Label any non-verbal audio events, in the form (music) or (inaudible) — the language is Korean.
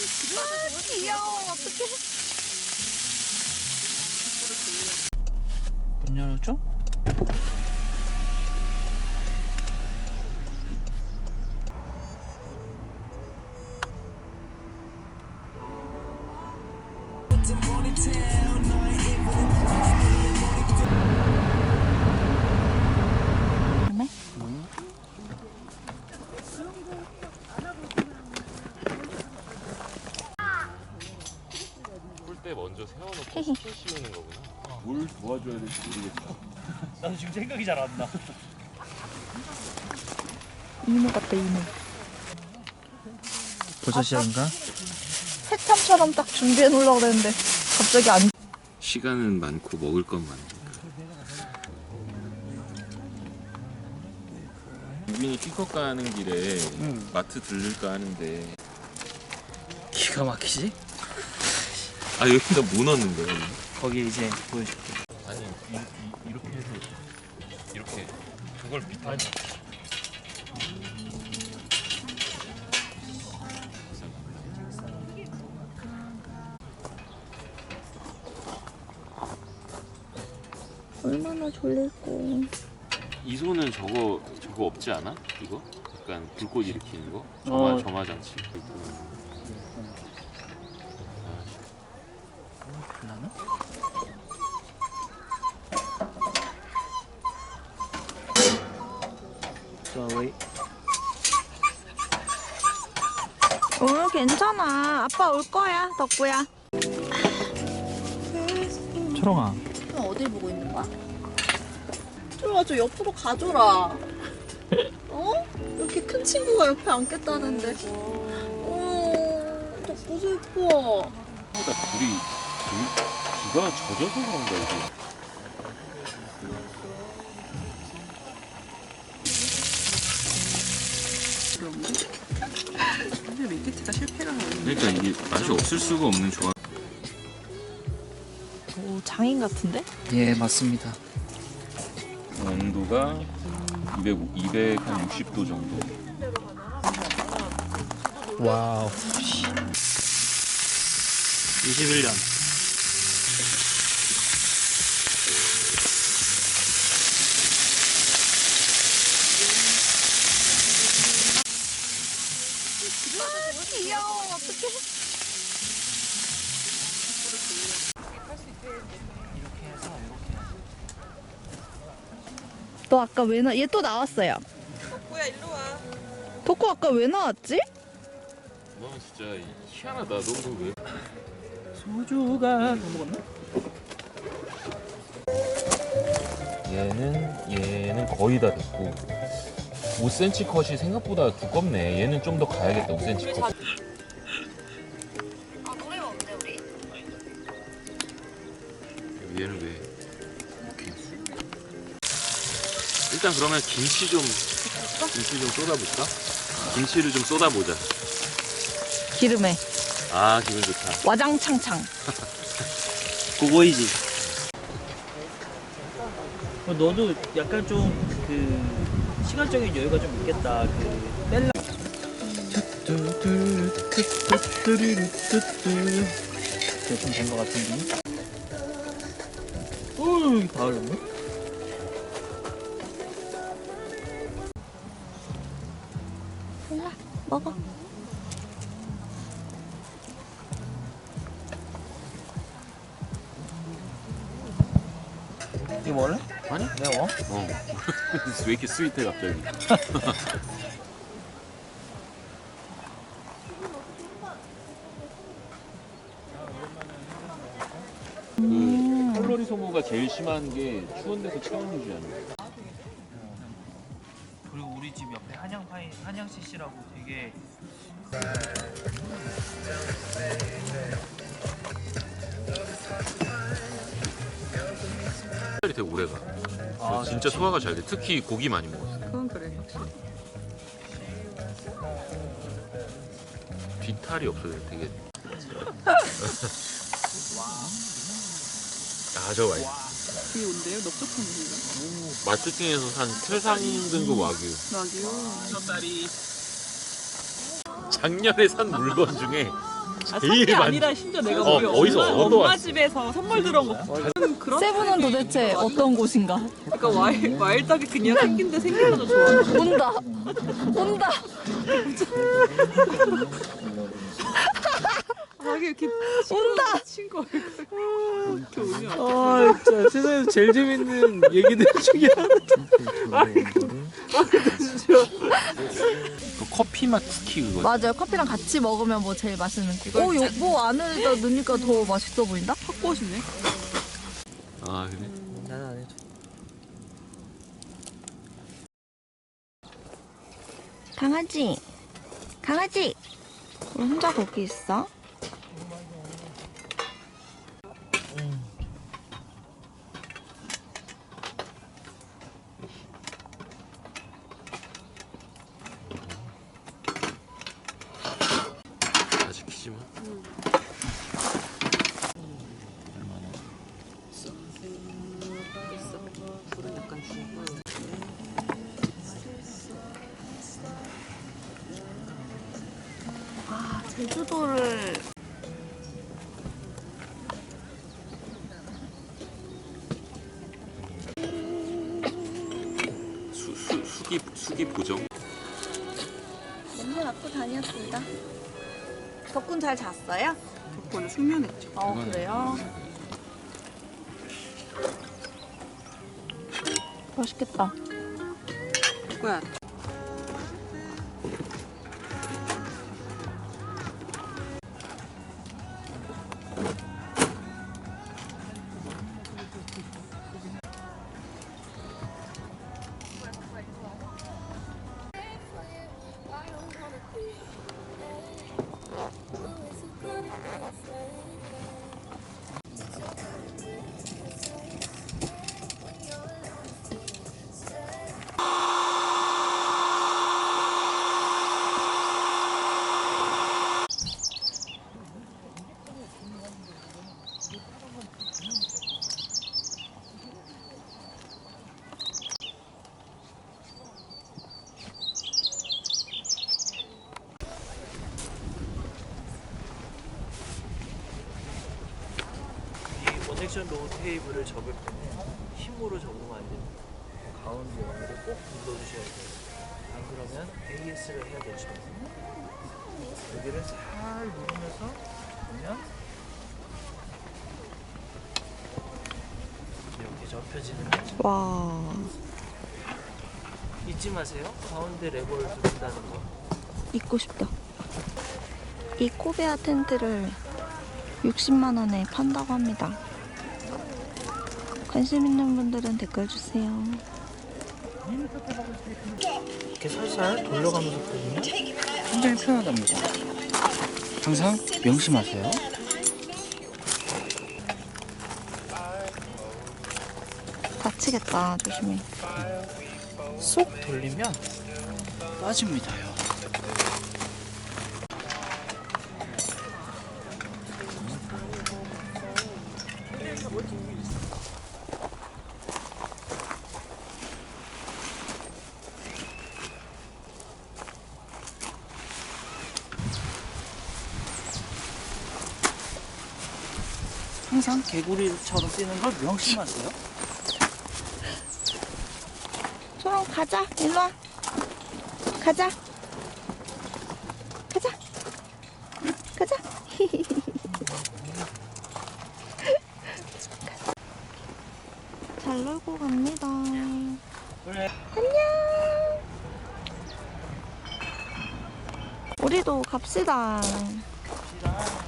귀여워 어떡해 문? 꿀때 먼저 세워놓고 스킨 씌우 는 거구나. 뭘 도와줘야 될지 모르겠어. 나도 지금 생각이 잘 안 나. 이모 같다 이모 벌써 시작인가? 새참처럼 딱 준비해 놓으려고 그랬는데 갑자기 안 시간은 많고 먹을 건 많으니까. 유빈이 키커 가는 길에 응. 마트 들릴까 하는데 기가 막히지? 아 여기다 뭐 넣었는데 거기 이제 보여줄게. 아니 이, 이, 이렇게 해서 이렇게 그걸 밑에 얼마나 졸릴고 이 손은 저거 저거 없지 않아? 이거? 약간 불꽃 일으키는 거? 점화 어. 점화 장치. 불나나? 자, 왜? 어 괜찮아 아빠 올 거야 덕구야 초롱아. 너 어딜 보고 있는 거야? 들어와 저 옆으로 가줘라 어? 이렇게 큰 친구가 옆에 앉겠다는데 어 덕구 슬퍼 보다 불이 불, 비가 젖어서 그런가 이게. 근데 밀키트가 실패를 하는 그러니까 이게 맛이 없을 수가 없는 조합. 오 장인 같은데? 예, 맞습니다. 온도가 200, 260도 정도. 와우. 21년. 귀여워 어떡해 너 아까 왜 나? 얘 또 나왔어요. 뭐야 일로 와 덕구 아까 왜 나왔지? 너 진짜 희한하다. 너 왜? 소주가 뭐 먹었나? 얘는 얘는 거의 다 됐고 5cm 컷이 생각보다 두껍네. 얘는 좀 더 가야겠다. 5cm 컷. 아 노래가 없네 우리. 얘는 왜? 일단 그러면 김치 좀 김치 좀 쏟아볼까? 김치를 좀 쏟아보자. 기름에 아 기분 좋다. 와장창창. (laughs) 그거이지. 어, 너도 약간 좀 그 시간적인 여유가 좀 있겠다. 그 뺄라. 대충 된것 같은데. 어, 여기 다 흘렀네. 몰라 먹어. 이거 먹을래? 매워? 어. (laughs) 왜 이렇게 스윗해 갑자기? (laughs) 그 칼로리 소모가 제일 심한 게 추운 데서 체온 유지하는 거. 그리고 우리 집 옆에 한양 파이 한양 CC라고 되게 살이 되게 오래 가. 아, 진짜 소화가 잘 돼. 특히 고기 많이 먹었어. 그건 그래 확실히 뒤탈이 없어요. 되게. (laughs) 아, 저거 맛있어. 비 온대요? 넓적한? 마트팅에서 산 최상 등급 와규. 낙이요 작년에 산 물건 중에 산게 많- 아니라 심지어 내가 어, 우리 어디서 엄마? 엄마 집에서 선물 들어온 거. 그런 세부는 도대체 어떤 곳인가? 그러니까 와일 와일드하게 그냥 생긴 데 생겨서 좋아. (laughs) 온다. 온다. (laughs) (laughs) 아 이게 이렇게 온다. 친구 얼굴 이렇게 오면 아 진짜 세상에서 제일 재밌는 얘기들 중에 하나 그 커피 맛 쿠키 그거. 맞아요. 커피랑 같이 먹으면 뭐 제일 맛있는 거. 어, 요, 뭐 안에다 넣으니까 더 맛있어 보인다? 핫꽃이네. 아 그래? 나는 안 해줘 강아지. 강아지. 왜 혼자 거기 있어? 제주도를. 수, 수, 수기 수기 보정. 냄새 맡고 다녔습니다. 덕분 잘 잤어요? 덕분에 숙면했죠. 어, 그래요? 맛있겠다. 뭐야? 이 원액션 로우 테이블을 접을 때는 힘으로 접으면 안 됩니다. 가운데 원으로 꼭 눌러주셔야 돼요. 안 그러면 AS를 해야 되죠. 여기를 살 누르면서 보면 이렇게 접혀지는 거죠. 와. 잊지 마세요. 가운데 레버를 누른다는 거. 입고 싶다. 이 코베아 텐트를 60만 원에 판다고 합니다. 관심 있는 분들은 댓글 주세요. 이렇게 살살 돌려가면서 보면 굉장히 편하답니다. 항상 명심하세요. 다치겠다. 조심해. 쏙 돌리면 빠집니다요. 항상 개구리처럼 뛰는 걸 명심하세요. 소랑 가자. 일로 와. 가자. 가자. 가자. (laughs) 잘 놀고 갑니다. 그래. 안녕. 우리도 갑시다. 시다